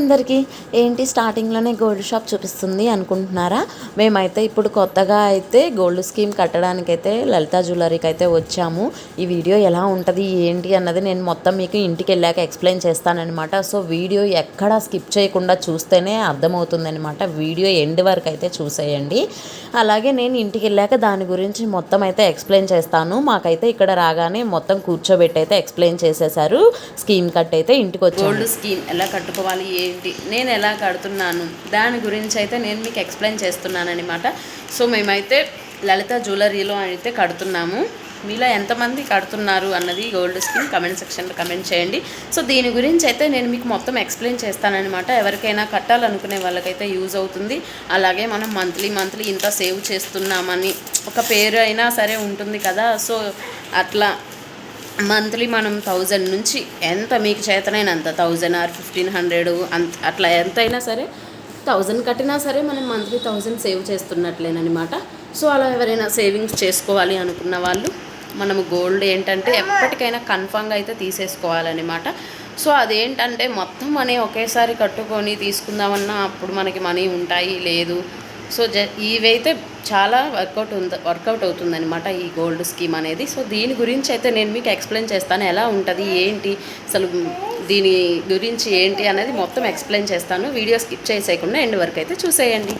అందరికీ ఏంటి స్టార్టింగ్లోనే గోల్డ్ షాప్ చూపిస్తుంది అనుకుంటున్నారా? మేమైతే ఇప్పుడు కొత్తగా అయితే గోల్డ్ స్కీమ్ కట్టడానికైతే లలిత జ్యువెలరీకి అయితే వచ్చాము. ఈ వీడియో ఎలా ఉంటుంది ఏంటి అన్నది నేను మొత్తం మీకు ఇంటికి వెళ్ళాక ఎక్స్ప్లెయిన్ చేస్తానమాట సో వీడియో ఎక్కడా స్కిప్ చేయకుండా చూస్తేనే అర్థమవుతుందనమాట వీడియో ఎండ్ వరకు అయితే చూసేయండి. అలాగే నేను ఇంటికి వెళ్ళాక దాని గురించి మొత్తం అయితే ఎక్స్ప్లెయిన్ చేస్తాను. మాకైతే ఇక్కడ రాగానే మొత్తం కూర్చోబెట్టి అయితే ఎక్స్ప్లెయిన్ చేసేసారు స్కీమ్ కట్ అయితే ఇంటికి వచ్చి గోల్డ్ స్కీమ్ ఎలా కట్టుకోవాలి ఏంటి? నేను ఎలా కడుతున్నాను? దాని గురించి అయితే నేను మీకు ఎక్స్ప్లెయిన్ చేస్తున్నాను అనమాట సో మేమైతే లలిత జ్యువెలరీలో అయితే కడుతున్నాము. మీలో ఎంతమంది కడుతున్నారు అన్నది గోల్డ్ స్కీమ్ కమెంట్ సెక్షన్లో కమెంట్ చేయండి. సో దీని గురించి అయితే నేను మీకు మొత్తం ఎక్స్ప్లెయిన్ చేస్తానన్నమాట. ఎవరికైనా కట్టాలనుకునే వాళ్ళకైతే యూజ్ అవుతుంది. అలాగే మనం మంత్లీ మంత్లీ ఇంత సేవ్ చేస్తున్నామని ఒక పేరు అయినా సరే ఉంటుంది కదా. సో అట్లా మంత్లీ మనం థౌజండ్ నుంచి ఎంత మీకు చేతనైనంత థౌజండ్ ఆర్ ఫిఫ్టీన్ హండ్రెడ్ అంత అట్లా ఎంతైనా సరే థౌజండ్ కట్టినా సరే మనం మంత్లీ థౌజండ్ సేవ్ చేస్తున్నట్లేనమాట సో అలా ఎవరైనా సేవింగ్స్ చేసుకోవాలి అనుకున్న వాళ్ళు మనము గోల్డ్ ఏంటంటే ఎప్పటికైనా కన్ఫామ్గా అయితే తీసేసుకోవాలన్నమాట. సో అదేంటంటే మొత్తం మనీ ఒకేసారి కట్టుకొని తీసుకుందామన్నా అప్పుడు మనకి మనీ ఉంటాయి లేదు సో జ ఇవైతే చాలా వర్కౌట్ ఉంది వర్కౌట్ అవుతుందన్నమాట ఈ గోల్డ్ స్కీమ్ అనేది. సో దీని గురించి అయితే నేను మీకు ఎక్స్ప్లెయిన్ చేస్తాను. ఎలా ఉంటుంది ఏంటి అసలు దీని గురించి ఏంటి అనేది మొత్తం ఎక్స్ప్లెయిన్ చేస్తాను. వీడియో స్కిప్ చేసేయకుండా ఎండ్ వరకు అయితే చూసేయండి.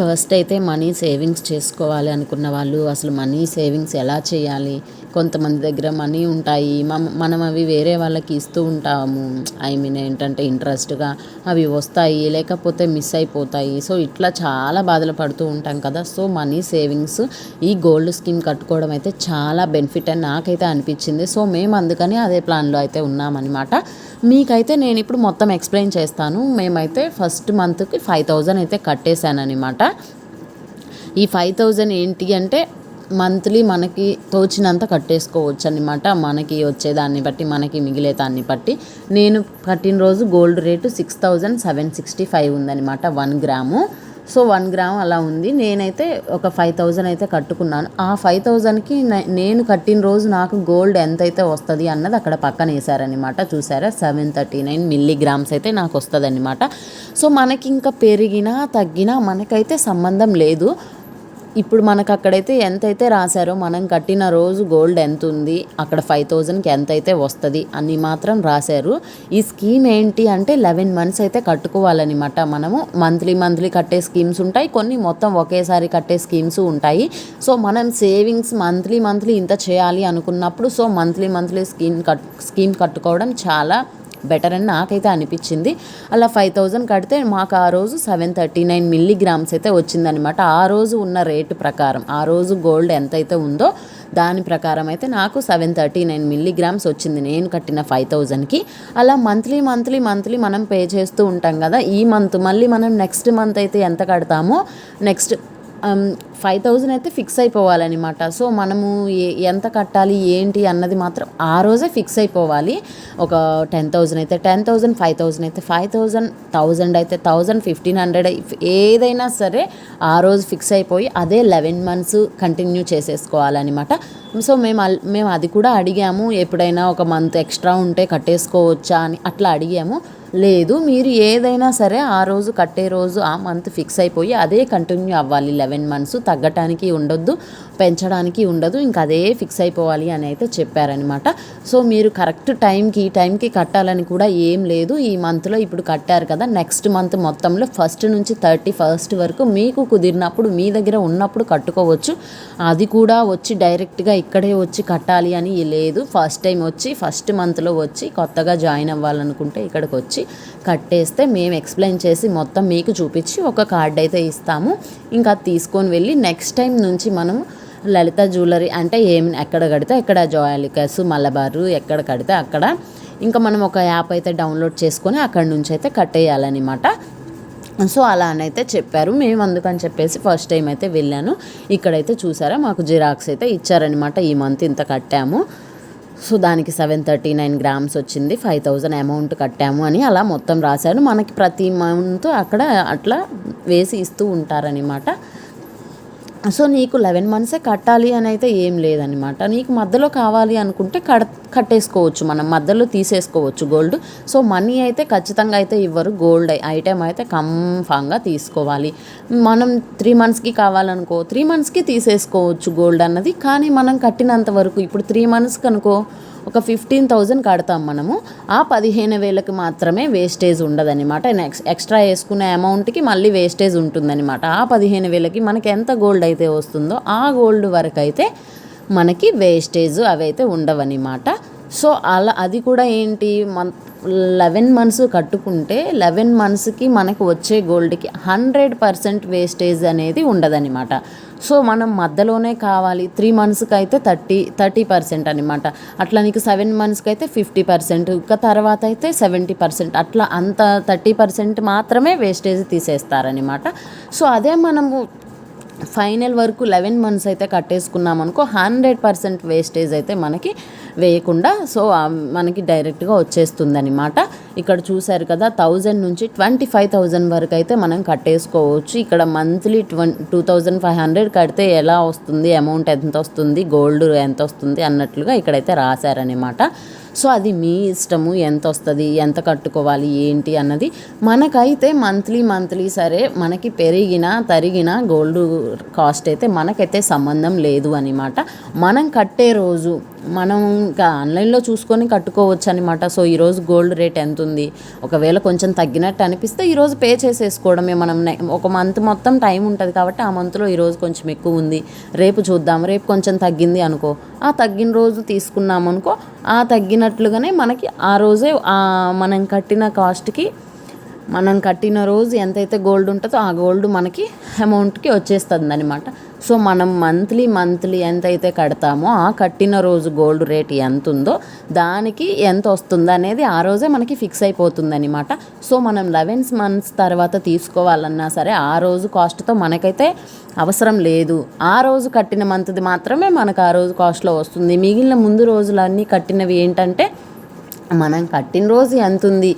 ఫస్ట్ అయితే మనీ సేవింగ్స్ చేసుకోవాలి అనుకున్న వాళ్ళు అసలు మనీ సేవింగ్స్ ఎలా చేయాలి? కొంతమంది దగ్గర మనీ ఉంటాయి మనం అవి వేరే వాళ్ళకి ఇస్తూ ఉంటాము. ఐ మీన్ ఏంటంటే ఇంట్రెస్ట్గా అవి వస్తాయి లేకపోతే మిస్ అయిపోతాయి. సో ఇట్లా చాలా బాధలు పడుతూ ఉంటాం కదా. సో మనీ సేవింగ్స్ ఈ గోల్డ్ స్కీమ్ కట్టుకోవడం అయితే చాలా బెనిఫిట్ అని నాకైతే అనిపించింది. సో మేము అందుకని అదే ప్లాన్లో అయితే ఉన్నామన్నమాట. మీకైతే నేను ఇప్పుడు మొత్తం ఎక్స్ప్లెయిన్ చేస్తాను. మేమైతే ఫస్ట్ మంత్కి ఫైవ్ థౌజండ్ అయితే కట్టేశాను ఈ ఫైవ్ థౌజండ్ ఏంటి అంటే మంత్లీ మనకి తోచినంత కట్టేసుకోవచ్చు అనమాట మనకి వచ్చేదాన్ని బట్టి మనకి మిగిలే దాన్ని బట్టి. నేను కట్టిన రోజు gold rate six thousand seven sixty five ఉందన్నమాట one gram so one gram అలా ఉంది. నేనైతే ఒక ఫైవ్ థౌజండ్ అయితే కట్టుకున్నాను. ఆ ఫైవ్ థౌజండ్కి నేను కట్టిన రోజు నాకు గోల్డ్ ఎంత అయితే వస్తుంది అన్నది అక్కడ పక్కన వేసారనమాట చూసారా? సెవెన్ థర్టీ నైన్ మిల్లీగ్రామ్స్ అయితే నాకు వస్తుంది అనమాట సో మనకి ఇంకా పెరిగినా తగ్గినా మనకైతే సంబంధం లేదు. ఇప్పుడు మనకు అక్కడైతే ఎంతైతే రాశారో మనం కట్టిన రోజు గోల్డ్ ఎంత ఉంది అక్కడ ఫైవ్ థౌజండ్కి ఎంత అయితే వస్తుంది అని మాత్రం రాశారు. ఈ స్కీమ్ ఏంటి అంటే లెవెన్ మంత్స్ అయితే కట్టుకోవాలన్నమాట. మనము మంత్లీ మంత్లీ కట్టే స్కీమ్స్ ఉంటాయి కొన్ని మొత్తం ఒకేసారి కట్టే స్కీమ్స్ ఉంటాయి. సో మనం సేవింగ్స్ మంత్లీ మంత్లీ ఇంత చేయాలి అనుకున్నప్పుడు so monthly monthly scheme cut scheme కట్టుకోవడం చాలా బెటర్ అని నాకైతే అనిపించింది. అలా ఫైవ్ థౌజండ్ కడితే మాకు ఆ రోజు సెవెన్ థర్టీ నైన్ మిల్లీగ్రామ్స్ అయితే వచ్చిందనమాట ఆ రోజు ఉన్న రేటు ప్రకారం ఆ రోజు గోల్డ్ ఎంతైతే ఉందో దాని ప్రకారం అయితే నాకు సెవెన్ థర్టీ నైన్ మిల్లీగ్రామ్స్ వచ్చింది నేను కట్టిన ఫైవ్ థౌజండ్కి అలా మంత్లీ మంత్లీ మంత్లీ మనం పే చేస్తూ ఉంటాం కదా ఈ మంత్ మళ్ళీ మనం నెక్స్ట్ మంత్ అయితే ఎంత కడతామో నెక్స్ట్ Um, ఫైవ్ థౌజండ్ అయితే ఫిక్స్ అయిపోవాలన్నమాట. సో మనము ఏ- ఎంత కట్టాలి ఏంటి అన్నది మాత్రం ఆ రోజే ఫిక్స్ అయిపోవాలి. ఒక టెన్ థౌజండ్ అయితే టెన్ థౌజండ్ ఫైవ్ థౌజండ్ అయితే ఫైవ్ థౌజండ్ థౌజండ్ అయితే థౌజండ్ ఫిఫ్టీన్ హండ్రెడ్ ఏదైనా సరే ఆ రోజు ఫిక్స్ అయిపోయి అదే లెవెన్ మంత్స్ కంటిన్యూ చేసేసుకోవాలన్నమాట. సో మేము అల్- మేము అది కూడా అడిగాము ఎప్పుడైనా ఒక మంత్ ఎక్స్ట్రా ఉంటే కట్టేసుకోవచ్చా అని అట్లా అడిగాము. లేదు మీరు ఏదైనా సరే ఆ రోజు కట్టే రోజు ఆ మంత్ ఫిక్స్ అయిపోయి అదే కంటిన్యూ అవ్వాలి. లెవెన్ మంత్స్ తగ్గటానికి ఉండొద్దు పెంచడానికి ఉండదు ఇంకా అదే ఫిక్స్ అయిపోవాలి అని అయితే చెప్పారనమాట సో మీరు కరెక్ట్ టైంకి ఈ టైంకి కట్టాలని కూడా ఏం లేదు. ఈ మంత్లో ఇప్పుడు కట్టారు కదా నెక్స్ట్ మంత్ మొత్తంలో ఫస్ట్ నుంచి థర్టీ ఫస్ట్ వరకు మీకు కుదిరినప్పుడు మీ దగ్గర ఉన్నప్పుడు కట్టుకోవచ్చు. అది కూడా వచ్చి డైరెక్ట్గా ఇక్కడే వచ్చి కట్టాలి అని లేదు. ఫస్ట్ టైం వచ్చి ఫస్ట్ మంత్లో వచ్చి కొత్తగా జాయిన్ అవ్వాలనుకుంటే ఇక్కడికి వచ్చి కట్టేస్తే మేము ఎక్స్ప్లెయిన్ చేసి మొత్తం మీకు చూపించి ఒక కార్డ్ అయితే ఇస్తాము. ఇంకా అది తీసుకొని వెళ్ళి నెక్స్ట్ టైం నుంచి మనము లలిత జ్యువెలరీ అంటే ఏం ఎక్కడ కడితే ఎక్కడ జాయలికస్ మలబారు ఎక్కడ కడితే అక్కడ ఇంకా మనం ఒక యాప్ అయితే డౌన్లోడ్ చేసుకొని అక్కడ నుంచి అయితే కట్టేయాలన్నమాట. సో అలా అని అయితే చెప్పారు. మేము అందుకని చెప్పేసి ఫస్ట్ టైం అయితే వెళ్ళాను. ఇక్కడైతే చూసారా మాకు జిరాక్స్ అయితే ఇచ్చారనమాట ఈ మంత్ ఇంత కట్టాము. సో దానికి సెవెన్ థర్టీ నైన్ గ్రామ్స్ వచ్చింది. ఫైవ్ థౌజండ్ అమౌంట్ కట్టాము అని అలా మొత్తం రాశాను మనకి ప్రతి మంత్ అక్కడ అట్లా వేసి ఇస్తూ ఉంటారనమాట సో నీకు లెవెన్ మంత్సే కట్టాలి అని అయితే ఏం లేదనమాట నీకు మధ్యలో కావాలి అనుకుంటే కట్ కట్టేసుకోవచ్చు మనం మధ్యలో తీసేసుకోవచ్చు గోల్డ్. సో మనీ అయితే ఖచ్చితంగా అయితే ఇవ్వరు గోల్డ్. ఐటెం అయితే కంఫామ్గా తీసుకోవాలి. మనం త్రీ మంత్స్కి కావాలనుకో త్రీ మంత్స్కి తీసేసుకోవచ్చు గోల్డ్ అన్నది. కానీ మనం కట్టినంత వరకు ఇప్పుడు త్రీ మంత్స్కి అనుకో ఒక ఫిఫ్టీన్ థౌజండ్ కడతాం మనము. ఆ పదిహేను వేలకు మాత్రమే వేస్టేజ్ ఉండదన్నమాట. నెక్స్ట్ ఎక్స్ట్రా వేసుకునే అమౌంట్కి మళ్ళీ వేస్టేజ్ ఉంటుందన్నమాట. ఆ పదిహేను వేలకి మనకి ఎంత గోల్డ్ అయితే వస్తుందో ఆ గోల్డ్ వరకు అయితే మనకి వేస్టేజ్ అవి అయితే ఉండవన్నమాట. సో అలా అది కూడా ఏంటి? మన లెవెన్ మంత్స్ కట్టుకుంటే లెవెన్ మంత్స్కి మనకు వచ్చే గోల్డ్కి హండ్రెడ్ పర్సెంట్ వేస్టేజ్ అనేది ఉండదన్నమాట. సో మనం మధ్యలోనే కావాలి. త్రీ మంత్స్కి అయితే థర్టీ థర్టీ పర్సెంట్ అనమాట అట్లా నీకు సెవెన్ మంత్స్కి అయితే ఫిఫ్టీ పర్సెంట్ ఇంకా తర్వాత అయితే సెవెంటీ పర్సెంట్ అట్లా అంత థర్టీ పర్సెంట్ మాత్రమే వేస్టేజ్ తీసేస్తారనమాట సో అదే మనము ఫైనల్ వరకు లెవెన్ మంత్స్ అయితే కట్టేసుకున్నాం అనుకో హండ్రెడ్ పర్సెంట్ వేస్టేజ్ అయితే మనకి వేయకుండా సో మనకి డైరెక్ట్గా వచ్చేస్తుందన్నమాట. ఇక్కడ చూశారు కదా థౌజండ్ నుంచి ట్వంటీ ఫైవ్ థౌజండ్ వరకు అయితే మనం కట్టేసుకోవచ్చు. ఇక్కడ మంత్లీ ట్వం టూ థౌజండ్ ఫైవ్ హండ్రెడ్ కడితే ఎలా వస్తుంది అమౌంట్ ఎంత వస్తుంది గోల్డ్ ఎంత వస్తుంది అన్నట్లుగా ఇక్కడైతే రాశారనమాట సో అది మీ ఇష్టము ఎంత వస్తుంది ఎంత కట్టుకోవాలి ఏంటి అన్నది మనకైతే మంత్లీ మంత్లీ సరే మనకి పెరిగిన తరిగిన గోల్డ్ కాస్ట్ అయితే మనకైతే సంబంధం లేదు అనమాట. మనం కట్టే రోజు మనం ఇంకా ఆన్లైన్లో చూసుకొని కట్టుకోవచ్చు అనమాట సో ఈరోజు గోల్డ్ రేట్ ఎంత ఉంది ఒకవేళ కొంచెం తగ్గినట్టు అనిపిస్తే ఈరోజు పే చేసేసుకోవడమే. మనం ఒక మంత్ మొత్తం టైం ఉంటుంది కాబట్టి ఆ మంత్లో ఈరోజు కొంచెం ఎక్కువ ఉంది. రేపు చూద్దాం. రేపు కొంచెం తగ్గింది అనుకో. ఆ తగ్గిన రోజు తీసుకున్నాం అనుకో ఆ తగ్గినట్లుగానే మనకి ఆ రోజే మనం కట్టిన కాస్ట్కి మనం కట్టిన రోజు ఎంతైతే గోల్డ్ ఉంటుందో ఆ గోల్డ్ మనకి అమౌంట్కి వచ్చేస్తుంది అనమాట సో మనం మంత్లీ మంత్లీ ఎంతైతే కడతామో ఆ కట్టిన రోజు గోల్డ్ రేట్ ఎంత ఉందో దానికి ఎంత వస్తుందో అనేది ఆ రోజే మనకి ఫిక్స్ అయిపోతుంది అనమాట సో మనం లెవెన్ మంత్స్ తర్వాత తీసుకోవాలన్నా సరే ఆ రోజు కాస్ట్తో మనకైతే అవసరం లేదు. ఆ రోజు కట్టిన మంత్ది మాత్రమే మనకు ఆ రోజు కాస్ట్లో వస్తుంది. మిగిలిన ముందు రోజులన్నీ కట్టినవి ఏంటంటే మనం కట్టిన రోజు ఎంత ఉంది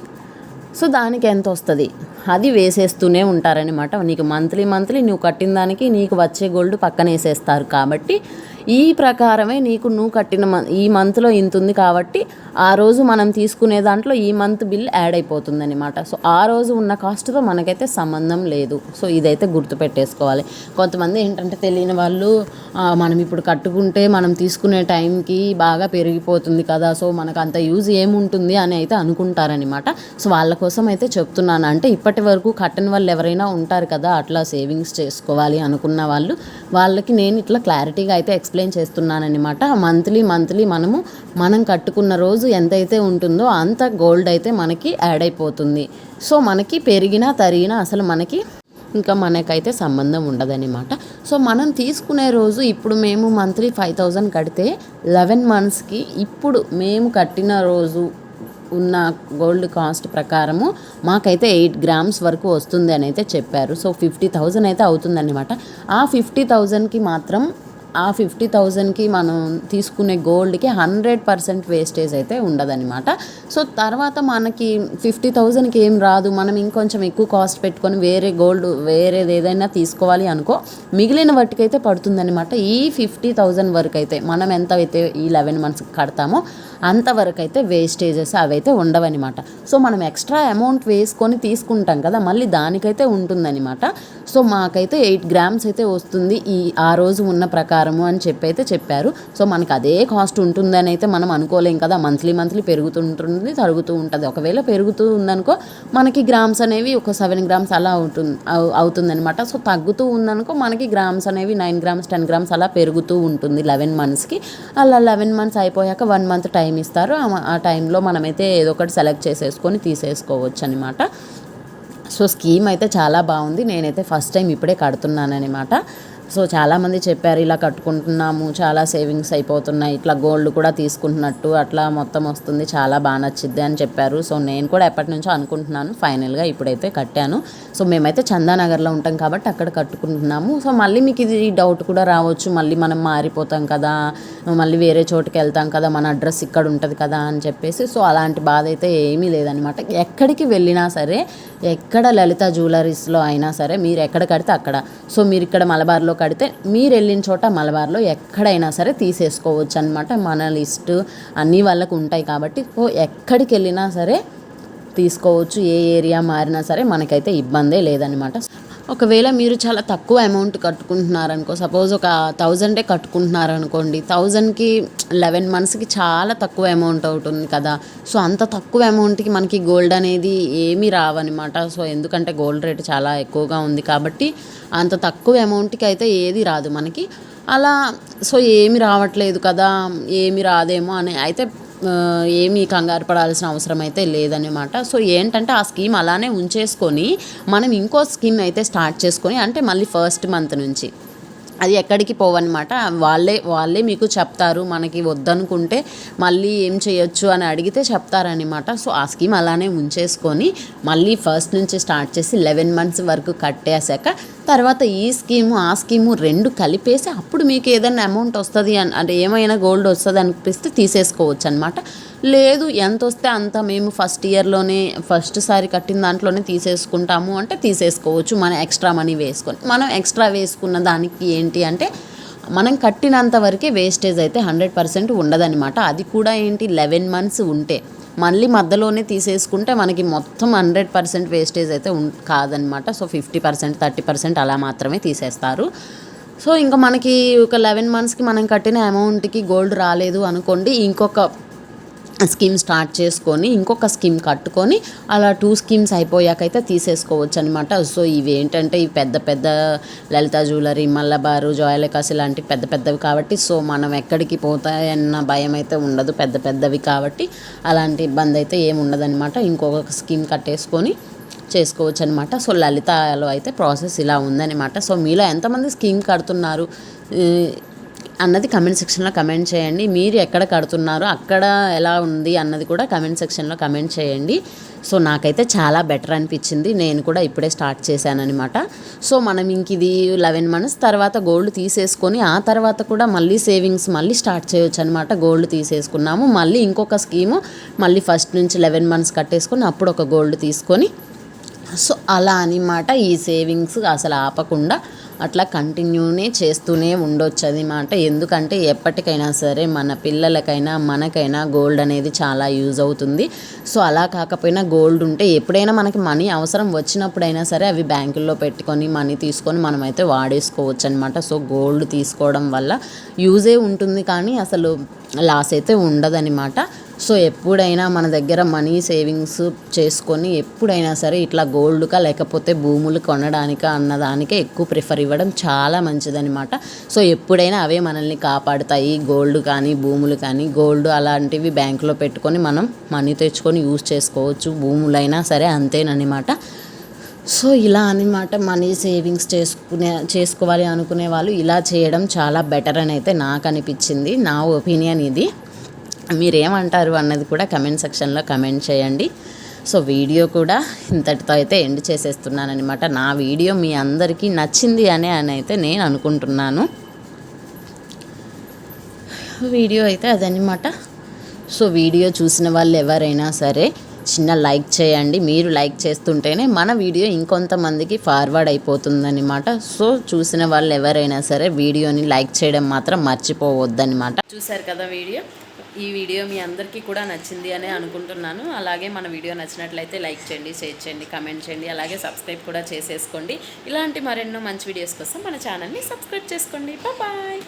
సో దానికి ఎంత వస్తుంది? అది వేసేస్తూనే ఉంటారనమాట నీకు మంత్లీ మంత్లీ నువ్వు కట్టిన దానికి నీకు వచ్చే గోల్డ్ పక్కన వేసేస్తారు కాబట్టి ఈ ప్రకారమే నీకు నువ్వు కట్టిన మ ఈ మంత్లో ఇంత ఉంది కాబట్టి ఆ రోజు మనం తీసుకునే దాంట్లో ఈ మంత్ బిల్ యాడ్ అయిపోతుంది అనమాట సో ఆ రోజు ఉన్న కాస్ట్తో మనకైతే సంబంధం లేదు. సో ఇదైతే గుర్తుపెట్టేసుకోవాలి. కొంతమంది ఏంటంటే తెలియని వాళ్ళు మనం ఇప్పుడు కట్టుకుంటే మనం తీసుకునే టైంకి బాగా పెరిగిపోతుంది కదా సో మనకు అంత యూజ్ ఏముంటుంది అని అయితే అనుకుంటారనమాట సో వాళ్ళ కోసం అయితే చెప్తున్నాను. అంటే ఇప్పటి ఇప్పటి వరకు కట్టని వాళ్ళు ఎవరైనా ఉంటారు కదా అట్లా సేవింగ్స్ చేసుకోవాలి అనుకున్న వాళ్ళు వాళ్ళకి నేను ఇట్లా క్లారిటీగా అయితే ఎక్స్ప్లెయిన్ చేస్తున్నానమాట మంత్లీ మంత్లీ మనము మనం కట్టుకున్న రోజు ఎంతైతే ఉంటుందో అంత గోల్డ్ అయితే మనకి యాడ్ అయిపోతుంది. సో మనకి పెరిగినా తరిగినా అసలు మనకి ఇంకా మనకైతే సంబంధం ఉండదన్నమాట. సో మనం తీసుకునే రోజు ఇప్పుడు మేము మంత్లీ ఫైవ్ థౌజండ్ కడితే లెవెన్ మంత్స్కి ఇప్పుడు మేము కట్టిన రోజు ఉన్న గోల్డ్ కాస్ట్ ప్రకారము మాకైతే ఎయిట్ గ్రామ్స్ వరకు వస్తుంది అని అయితే చెప్పారు. సో ఫిఫ్టీ థౌజండ్ అయితే అవుతుందన్నమాట. ఆ ఫిఫ్టీ థౌజండ్కి మాత్రం ఆ ఫిఫ్టీ థౌజండ్కి మనం తీసుకునే గోల్డ్కి హండ్రెడ్ పర్సెంట్ వేస్టేజ్ అయితే ఉండదన్నమాట. సో తర్వాత మనకి ఫిఫ్టీ థౌజండ్కి ఏం రాదు. మనం ఇంకొంచెం ఎక్కువ కాస్ట్ పెట్టుకొని వేరే గోల్డ్ వేరేది ఏదైనా తీసుకోవాలి అనుకో మిగిలిన వాటికైతే పడుతుందన్నమాట. ఈ ఫిఫ్టీ థౌజండ్ వరకు అయితే మనం ఎంత అయితే ఈ లెవెన్ మంత్స్ కడతామో అంతవరకు అయితే వేస్టేజెస్ అవైతే ఉండవన్నమాట. సో మనం ఎక్స్ట్రా అమౌంట్ వేసుకొని తీసుకుంటాం కదా మళ్ళీ దానికైతే ఉంటుందన్నమాట. సో మాకైతే ఎయిట్ గ్రామ్స్ అయితే వస్తుంది ఈ ఆ రోజు ఉన్న ప్రకారము అని చెప్పి అయితే చెప్పారు. సో మనకి అదే కాస్ట్ ఉంటుందని అయితే మనం అనుకోలేం కదా మంత్లీ మంత్లీ పెరుగుతుంటుంది తరుగుతూ ఉంటుంది. ఒకవేళ పెరుగుతూ ఉందనుకో మనకి గ్రామ్స్ అనేవి ఒక సెవెన్ గ్రామ్స్ అలా ఉంటుంది అవుతుందన్నమాట. సో తగ్గుతూ ఉందనుకో మనకి గ్రామ్స్ అనేవి నైన్ గ్రామ్స్ టెన్ గ్రామ్స్ అలా పెరుగుతూ ఉంటుంది లెవెన్ మంత్స్కి. అలా లెవెన్ మంత్స్ అయిపోయాక వన్ మంత్ టైం ఇస్తారు. ఆ- ఆ టైంలో మనమైతే ఏదో ఒకటి సెలెక్ట్ చేసేసుకొని తీసేసుకోవచ్చు అనమాట సో స్కీమ్ అయితే చాలా బాగుంది. నేనైతే ఫస్ట్ టైం ఇప్పుడే కడుతున్నాను అనమాట సో చాలామంది చెప్పారు ఇలా కట్టుకుంటున్నాము చాలా సేవింగ్స్ అయిపోతున్నాయి ఇట్లా గోల్డ్ కూడా తీసుకుంటున్నట్టు అట్లా మొత్తం వస్తుంది చాలా బాగా నచ్చిద్ది అని చెప్పారు. సో నేను కూడా ఎప్పటి నుంచో అనుకుంటున్నాను ఫైనల్గా ఇప్పుడైతే కట్టాను. సో మేమైతే చందానగర్లో ఉంటాం కాబట్టి అక్కడ కట్టుకుంటున్నాము. సో మళ్ళీ మీకు ఇది డౌట్ కూడా రావచ్చు మళ్ళీ మనం మారిపోతాం కదా మళ్ళీ వేరే చోటుకి వెళ్తాం కదా మన అడ్రస్ ఇక్కడ ఉంటుంది కదా అని చెప్పేసి సో అలాంటి బాధ అయితే ఏమీ లేదనమాట ఎక్కడికి వెళ్ళినా సరే ఎక్కడ లలిత జ్యువెలరీస్లో అయినా సరే మీరు ఎక్కడ కడితే అక్కడ. సో మీరు ఇక్కడ మలబార్లో కడితే మీరు వెళ్ళిన చోట మలబార్లో ఎక్కడైనా సరే తీసేసుకోవచ్చు అనమాట మన లిస్టు అన్ని వాళ్ళకు ఉంటాయి కాబట్టి ఓ ఎక్కడికి వెళ్ళినా సరే తీసుకోవచ్చు. ఏ ఏరియా మారినా సరే మనకైతే ఇబ్బందే లేదనమాట ఒకవేళ మీరు చాలా తక్కువ అమౌంట్ కట్టుకుంటున్నారనుకో సపోజ్ ఒక థౌజండే కట్టుకుంటున్నారనుకోండి థౌజండ్కి లెవెన్ మంత్స్కి చాలా తక్కువ అమౌంట్ అవుతుంది కదా. సో అంత తక్కువ అమౌంట్కి మనకి గోల్డ్ అనేది ఏమీ రావన్నమాట. సో ఎందుకంటే గోల్డ్ రేట్ చాలా ఎక్కువగా ఉంది కాబట్టి అంత తక్కువ అమౌంట్కి అయితే ఏది రాదు మనకి. అలా సో ఏమి రావట్లేదు కదా ఏమి రాదేమో అని. అయితే ఏమీ కంగారు పడాల్సిన అవసరం అయితే లేదనమాట సో ఏంటంటే ఆ స్కీమ్ అలానే ఉంచేసుకొని మనం ఇంకో స్కీమ్ అయితే స్టార్ట్ చేసుకొని అంటే మళ్ళీ ఫస్ట్ మంత్ నుంచి. అది ఎక్కడికి పోవన్నమాట. వాళ్ళే వాళ్ళే మీకు చెప్తారు మనకి వద్దనుకుంటే మళ్ళీ ఏం చేయొచ్చు అని అడిగితే చెప్తారనమాట సో ఆ స్కీమ్ అలానే ఉంచేసుకొని మళ్ళీ ఫస్ట్ నుంచి స్టార్ట్ చేసి లెవెన్ మంత్స్ వరకు కట్టేశాక తర్వాత ఈ స్కీము ఆ స్కీము రెండు కలిపేసి అప్పుడు మీకు ఏదైనా అమౌంట్ వస్తుంది అని అంటే ఏమైనా గోల్డ్ వస్తుంది అనిపిస్తే తీసేసుకోవచ్చు అనమాట లేదు ఎంత వస్తే అంత మేము ఫస్ట్ ఇయర్లోనే ఫస్ట్ సారి కట్టిన దాంట్లోనే తీసేసుకుంటాము అంటే తీసేసుకోవచ్చు. మనం ఎక్స్ట్రా మనీ వేసుకొని మనం ఎక్స్ట్రా వేసుకున్న దానికి ఏంటి అంటే మనం కట్టినంత వరకే వేస్టేజ్ అయితే హండ్రెడ్ పర్సెంట్ ఉండదన్నమాట. అది కూడా ఏంటి లెవెన్ మంత్స్ ఉంటే. మళ్ళీ మధ్యలోనే తీసేసుకుంటే మనకి మొత్తం హండ్రెడ్ పర్సెంట్ వేస్టేజ్ అయితే కాదనమాట so fifty percent thirty percent అలా మాత్రమే తీసేస్తారు. సో ఇంకా మనకి ఒక లెవెన్ మంత్స్కి మనం కట్టిన అమౌంట్కి గోల్డ్ రాలేదు అనుకోండి ఇంకొక స్కీమ్ స్టార్ట్ చేసుకొని ఇంకొక స్కీమ్ కట్టుకొని అలా టూ స్కీమ్స్ అయిపోయాకైతే తీసేసుకోవచ్చు అనమాట సో ఇవి ఏంటంటే ఇవి పెద్ద పెద్ద లలిత జ్యువెలరీ మల్లబారు జోయలకాస్ ఇలాంటి పెద్ద పెద్దవి కాబట్టి సో మనం ఎక్కడికి పోతాయన్న భయం అయితే ఉండదు. పెద్ద పెద్దవి కాబట్టి అలాంటి ఇబ్బంది అయితే ఏముండదనమాట ఇంకొక స్కీమ్ కట్టేసుకొని చేసుకోవచ్చు అనమాట సో లలితలో అయితే ప్రాసెస్ ఇలా ఉందన్నమాట సో మీలో ఎంతమంది స్కీమ్ కడుతున్నారు? అన్నది కమెంట్ సెక్షన్లో కమెంట్ చేయండి. మీరు ఎక్కడ కడుతున్నారో అక్కడ ఎలా ఉంది అన్నది కూడా కమెంట్ సెక్షన్లో కమెంట్ చేయండి. సో నాకైతే చాలా బెటర్ అనిపించింది. నేను కూడా ఇప్పుడే స్టార్ట్ చేశానమాట సో మనం ఇంక ఇది లెవెన్ మంత్స్ తర్వాత గోల్డ్ తీసేసుకొని ఆ తర్వాత కూడా మళ్ళీ సేవింగ్స్ మళ్ళీ స్టార్ట్ చేయొచ్చు అనమాట గోల్డ్ తీసేసుకున్నాము. మళ్ళీ ఇంకొక స్కీము మళ్ళీ ఫస్ట్ నుంచి లెవెన్ మంత్స్ కట్టేసుకొని అప్పుడు ఒక గోల్డ్ తీసుకొని సో అలా అనమాట ఈ సేవింగ్స్ అసలు ఆపకుండా అట్లా కంటిన్యూనే చేస్తూనే ఉండొచ్చు అనమాట ఎందుకంటే ఎప్పటికైనా సరే మన పిల్లలకైనా మనకైనా గోల్డ్ అనేది చాలా యూజ్ అవుతుంది. సో అలా కాకపోయినా గోల్డ్ ఉంటే ఎప్పుడైనా మనకి మనీ అవసరం వచ్చినప్పుడైనా సరే అవి బ్యాంకుల్లో పెట్టుకొని మనీ తీసుకొని మనమైతే వాడేసుకోవచ్చు అనమాట సో గోల్డ్ తీసుకోవడం వల్ల యూజే ఉంటుంది కానీ అసలు లాస్ అయితే ఉండదనమాట సో ఎప్పుడైనా మన దగ్గర మనీ సేవింగ్స్ చేసుకొని ఎప్పుడైనా సరే ఇట్లా గోల్డ్కా లేకపోతే భూములు కొనడానికా అన్నదానికే ఎక్కువ ప్రిఫర్ ఇవ్వడం చాలా మంచిదనమాట సో ఎప్పుడైనా అవే మనల్ని కాపాడుతాయి. గోల్డ్ కానీ భూములు కానీ గోల్డ్ అలాంటివి బ్యాంకులో పెట్టుకొని మనం మనీ తెచ్చుకొని యూజ్ చేసుకోవచ్చు. భూములైనా సరే అంతేనమాట సో ఇలా అనమాట మనీ సేవింగ్స్ చేసుకునే చేసుకోవాలి అనుకునే వాళ్ళు ఇలా చేయడం చాలా బెటర్ అని అయితే నాకు అనిపించింది నా ఒపీనియన్ ఇది. మీరేమంటారు అన్నది కూడా కమెంట్ సెక్షన్లో కమెంట్ చేయండి. సో వీడియో కూడా ఇంతటితో అయితే ఎండ్ చేసేస్తున్నాను అనమాట నా వీడియో మీ అందరికీ నచ్చింది అనే అని అయితే నేను అనుకుంటున్నాను. వీడియో అయితే అదనమాట సో వీడియో చూసిన వాళ్ళు ఎవరైనా సరే చిన్న లైక్ చేయండి. మీరు లైక్ చేస్తుంటేనే మన వీడియో ఇంకొంతమందికి ఫార్వర్డ్ అయిపోతుందన్నమాట. సో చూసిన వాళ్ళు ఎవరైనా సరే వీడియోని లైక్ చేయడం మాత్రం మర్చిపోవద్దన్నమాట. చూశారు కదా వీడియో? ఈ వీడియో మీ అందరికీ కూడా నచ్చింది అని అనుకుంటున్నాను. అలాగే మన వీడియో నచ్చినట్లయితే లైక్ చేయండి షేర్ చేయండి కమెంట్ చేయండి అలాగే సబ్స్క్రైబ్ కూడా చేసేసుకోండి. ఇలాంటి మరెన్నో మంచి వీడియోస్ కోసం మన ఛానల్ని సబ్స్క్రైబ్ చేసుకోండి. బాయ్.